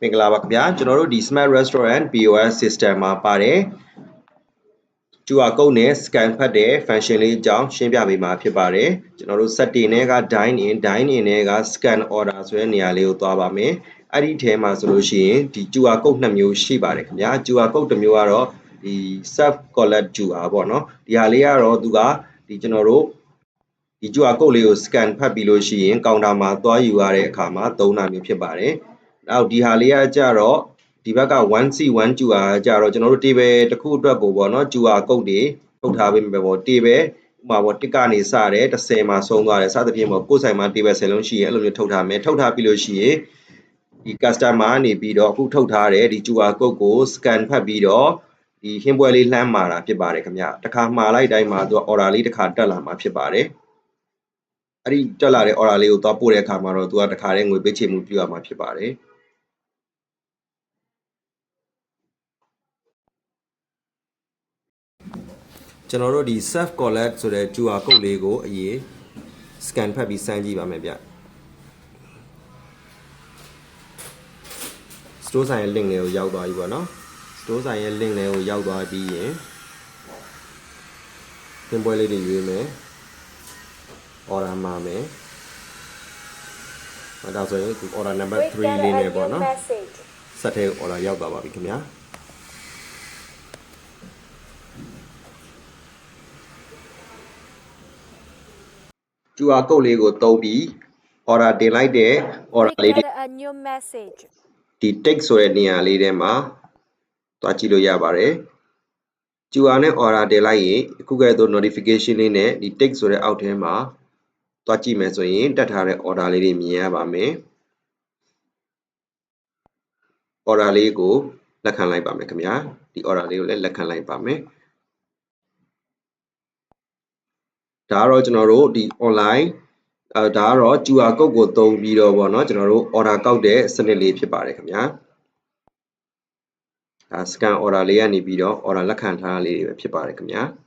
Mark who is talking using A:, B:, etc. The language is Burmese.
A: မင်္ဂလာပါခင်ဗျာကျွန်တော်တို့ဒီ Smart Restaurant POS system မှာပါတယ် QR code နဲ့ scan ဖတ်တဲ့ function လေးအကြောင်းရှင်းပြပေးမှာဖြစ်ပါတယ်ကျွန်တော်တို့ setting တွေက dine in dine in တွေက scan order ဆိုတဲ့နေရာလေးကိုသွားပါမယ်အဲ့ဒီထဲမှာဆိုလို့ရှိရင်ဒီ QR code နှစ်မျိုးရှိပါတယ်ခင်ဗျာ QR code တစ်မျိုးကတော့ဒီ self collect QR ပေါ့နော်ဒီဟာလေးကတော့သူကဒီကျွန်တော်တို့ဒီ QR code လေးကို scan ဖတ်ပြီးလို့ရှိရင်ကောင်တာမှာသွားယူရတဲ့အခါမှာသုံးတာမျိုးဖြစ်ပါတယ် နောက်ဒီဟာလေးကကြတော့ဒီဘက်က 1C 1 QR ကြတော့ကျွန်တော်တို့ table တစ်ခုအတွက်ကိုပေါ့နော် QR code တွေထုတ်ထားပေးမယ်ပေါ့ table ဥပမာပေါ့တစ်ကနေစတယ်30မှာဆုံးသွားတယ်စသဖြင့်ပေါ့ကိုယ်ဆိုင်မှာ table 10လုံးရှိရင်အဲ့လိုမျိုးထုတ်ထားမယ်ထုတ်ထားပြီးလို့ရှိရင်ဒီ customer ကနေပြီးတော့အခုထုတ်ထားတဲ့ဒီ QR code ကို scan ဖတ်ပြီးတော့ဒီဟင်းပွဲလေးလှမ်းမာတာဖြစ်ပါတယ်ခင်ဗျတစ်ခါမှာလိုက်တိုင်းမှာသူက order လေးတစ်ခါတက်လာမှာဖြစ်ပါတယ်အဲ့ဒီတက်လာတဲ့ order လေးကိုသွားပို့တဲ့အခါမှာတော့သူကတစ်ခါတည်းငွေပေးချေမှုပြုရမှာဖြစ်ပါတယ် ကျွန်တော်တို့ဒီ self collect ဆိုတဲ့ QR code လေးကိုအရင် scan ဖတ်ပြီးစမ်းကြည့်ပါမယ်ဗျ store ဆိုင်ရဲ့ link လေးကိုရောက်သွားပြီပေါ့နော် store ဆိုင်ရဲ့ link လေးကိုရောက်သွားပြီးရင်သင်ပွဲလေးတွေရွေးမယ် order မှာမယ်အဲဒါဆိုရင် order number 3လေးနဲ့ပေါ့နော်
B: message.
A: ဆက်ထဲ order ရောက်သွားပါပြီခင်ဗျာ ကျူအာကုတ်လေးကိုတုံးပြီး order တင်လိုက်တဲ့ order လေးတွေ
B: Get a new message.
A: ဒီ text ဆိုတဲ့နေရာလေးထဲမှာသွားကြည့်လို့ရပါတယ်။ QR နဲ့ order တင်လိုက်ရင်အခုကဲ့သို့ notification လေးနဲ့ဒီ text ဆိုတဲ့အောက်ထဲမှာသွားကြည့်မယ်ဆိုရင်တက်ထားတဲ့ order လေးတွေမြင်ရပါမယ်။ order လေးကိုလက်ခံလိုက်ပါမယ်ခင်ဗျာ။ဒီ order လေးကိုလည်းလက်ခံလိုက်ပါမယ်။ ဒါကတော့ကျွန်တော်တို့ဒီ online အဲဒါကတော့ QR code ကိုသုံးပြီးတော့ဗောနော်ကျွန်တော်တို့ order ကောက်တဲ့စနစ်လေးဖြစ်ပါတယ်ခင်ဗျာဒါ scan order လေးကနေပြီးတော့ order လက်ခံထားတာလေးတွေပဲဖြစ်ပါတယ်ခင်ဗျာ။